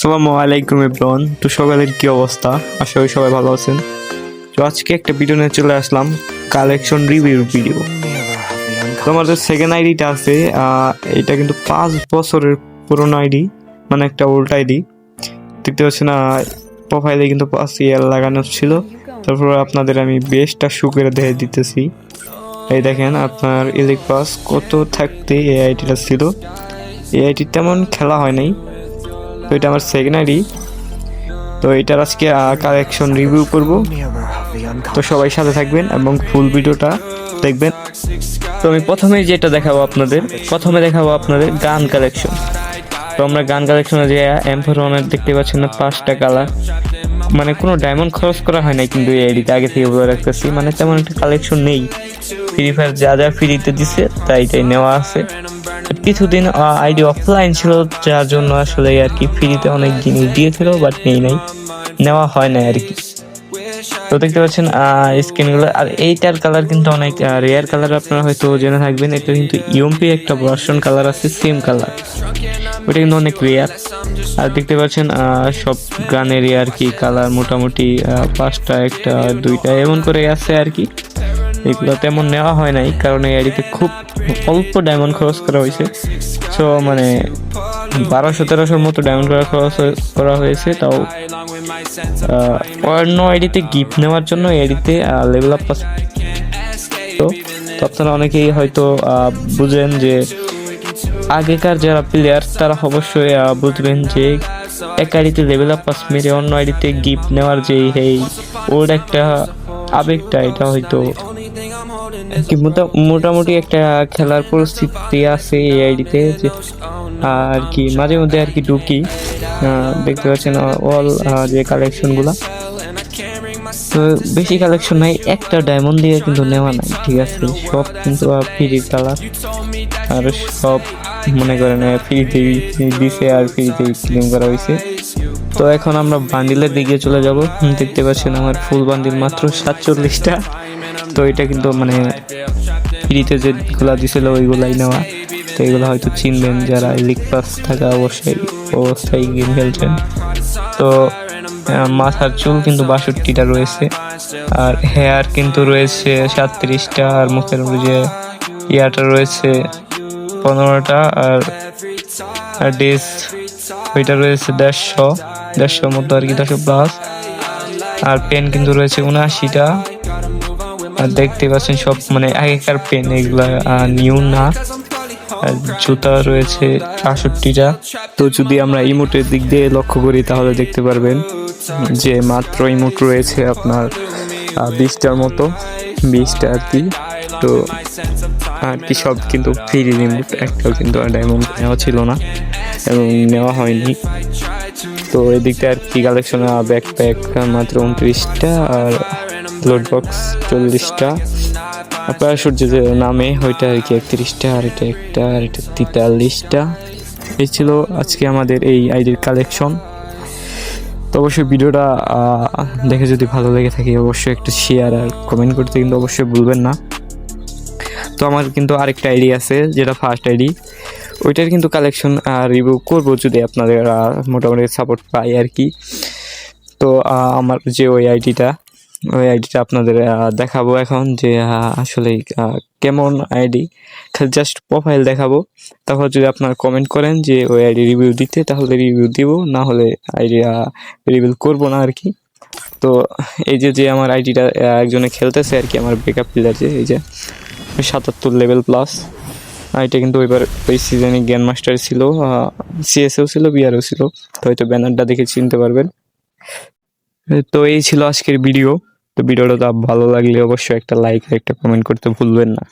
আসসালামু আলাইকুম এভরিওয়ান। তো সকালের কি অবস্থা? আশা করি সবাই ভালো আছেন। তো আজকে একটা ভিডিও নিয়ে চলে আসলাম কালেকশন রিভিউ ভিডিও তো আমাদের সেকেন্ড আইডিটা আছে এটা কিন্তু পাঁচ বছরের পুরনো আইডি মানে একটা ওল্ড আইডি দেখতে পাচ্ছেন প্রোফাইলে কিন্তু পাঁচ ইয়ার লাগানো ছিল। তারপর আপনাদের আমি বেশটা শু করে দেখে দিতেছি। এই দেখেন, আপনার ইলেক পাস কত থাকতে এই আইডিটা ছিল। এই আইডি তেমন খেলা হয় নাই। তো এটা আমার সেকেন্ড তো এটার আজকে কালেকশন রিভিউ করব। তো সবাই সাথে থাকবেন এবং ফুল ভিডিওটা দেখবেন। তো আমি প্রথমে যেটা দেখাবো আপনাদের, প্রথমে দেখাবো আপনাদের গান কালেকশন তো আমরা গান কালেকশনে যে এম্পার ওয়ানের দেখতে পাচ্ছেন না, পাঁচটা কালার মানে কোনো ডায়মন্ড খরচ করা হয় না কিন্তু এই আইডিতে আগে থেকে বলে রাখতেছি। মানে তেমন একটা কালেকশন নেই। ফ্রি ফায়ার যা যা ফ্রিতে দিছে, তাই তাই নেওয়া আছে। কিছুদিন আইডি অফলাইন ছিল, যার জন্য আসলে আর কি ফ্রিতে অনেক জিনিস দিয়েছিল বাট নেই নাই। নেওয়া হয় না আর কি। তো দেখতে পাচ্ছেন স্কিনগুলো আর এইটার কালার কিন্তু অনেক রেয়ার কালার আপনারা হয়তো জেনে থাকবেন, এটা কিন্তু ইউএমপি একটা ভার্সন কালার আছে সেম কালার ওটা কিন্তু অনেক রেয়ার আর দেখতে পাচ্ছেন সব গানেরই আর কি কালার মোটামুটি পাঁচটা, একটা, দুইটা, এমন করে আছে আর কি। এগুলো তেমন নেওয়া হয় নাই, কারণ এই আইডিতে খুব অল্প ডায়মন্ড খরচ করা হয়েছে। সো মানে বারোশো, তেরোশোর মতো ডায়মন্ড করা খরচ করা হয়েছে, তাও অন্য আইডিতে গিফট নেওয়ার জন্য আইডিতে লেভেল আপ তো আপনারা অনেকেই হয়তো বুঝেন যে আগেকার যারা প্লেয়ার তারা অবশ্যই বুঝবেন যে এক আইডিতে লেভেল আপ পাস মেরে অন্য আইডিতে গিফট নেওয়ার যে এই ওর একটা আবেগটা, এটা হয়তো মোটামুটি একটা খেলার পরিস্থিতি আছে এই আইডিতে যে আর কি মাঝে মধ্যে আর কি ঢুকি। দেখতে পাচ্ছেন অল যে কালেকশনগুলা তো বেশি কালেকশন নাই, একটা ডায়মন্ড দিয়ে কিন্তু নেওয়া নাই, ঠিক আছে? সব কিন্তু ফ্রি কালার আর সব মনে করেন ফ্রিতেই দিছে আর ফ্রি ফ্রিতেই ক্লেম করা হয়েছে। তো এখন আমরা বান্ডিলের দিকে চলে যাব। দেখতে পাচ্ছেন, আমার ফুল বান্ডিল মাত্র সাতচল্লিশটা। তো এটা কিন্তু মানে ফ্রিতে যেগুলা দিছিল ওইগুলাই নেওয়া। তো এগুলো হয়তো চিনবেন যারা লিগ পাস থাকা অবশ্যই, অবস্থায় গেম খেলছেন। তো মাথার চুল কিন্তু বাষট্টিটা রয়েছে। আর হেয়ার কিন্তু রয়েছে সাতত্রিশটা, আর মুখের যে ইয়াটা রয়েছে পনেরোটা, আর আর ডেস ওইটা রয়েছে দেড়শো, দেড়শোর মতো আর কি, দেড়শো প্লাস আর পেন কিন্তু রয়েছে উনআশিটা। আর দেখতে পাচ্ছেন সব মানে আগেকার পেন এগুলা নিউ না। জুতা রয়েছে আষট্টিটা। তো যদি আমরা ইমোটের দিক দিয়ে লক্ষ্য করি, তাহলে দেখতে পারবেন যে মাত্র ইমোট রয়েছে আপনার বিশটার মতো, বিশটা আর কি। তো, আর কি সব কিন্তু ফ্রি রিমোট একটাও কিন্তু ডায়মন্ড নেওয়া ছিল না এবং নেওয়া হয়নি। তো এদিকটা আর কি কালেকশন ব্যাকপ্যাক মাত্র উনত্রিশটা আর লোড বক্স চল্লিশটা। প্যারাশুট যে নামে, ওইটা আর কি একত্রিশটা, আর এটা একটা, আর এটা তেতাল্লিশটা। এই ছিল আজকে আমাদের এই আইডির কালেকশন তো অবশ্যই ভিডিওটা দেখে যদি ভালো লেগে থাকে, অবশ্যই একটা শেয়ার আর কমেন্ট করতে কিন্তু অবশ্যই ভুলবেন না। তো আমার কিন্তু আরেকটা আইডি আছে, যেটা ফার্স্ট আইডি। ওইটার কিন্তু কালেকশন রিভিউ করব যদি আপনাদের মোটামুটি সাপোর্ট পাই আর কি। তো আমার যে ওই আইডিটা ওই আইডিটা আপনাদের দেখাবো এখন যে আসলে কেমন আইডি খালি জাস্ট প্রোফাইল দেখাবো। তারপর যদি আপনারা কমেন্ট করেন যে ওই আইডি রিভিউ দিতে, তাহলে রিভিউ দিব। না হলে আইডি রিভিউ করব না আর কি। তো এই যে যে আমার আইডিটা একজনে খেলতেছে আর কি, আমার ব্রেকআপ প্লেয়ার যে, এই যে সাতাত্তর লেভেল প্লাস এটা কিন্তু ওইবার ওই সিজনে জ্ঞান মাস্টার ছিল সিএসও ছিল বিআরও ছিল। তো হয়তো ব্যানারটা দেখে চিনতে পারবেন। তো এই ছিল আজকের ভিডিও তো ভিডিওটা ভালো লাগলে অবশ্যই একটা লাইক একটা কমেন্ট করতে ভুলবেন না।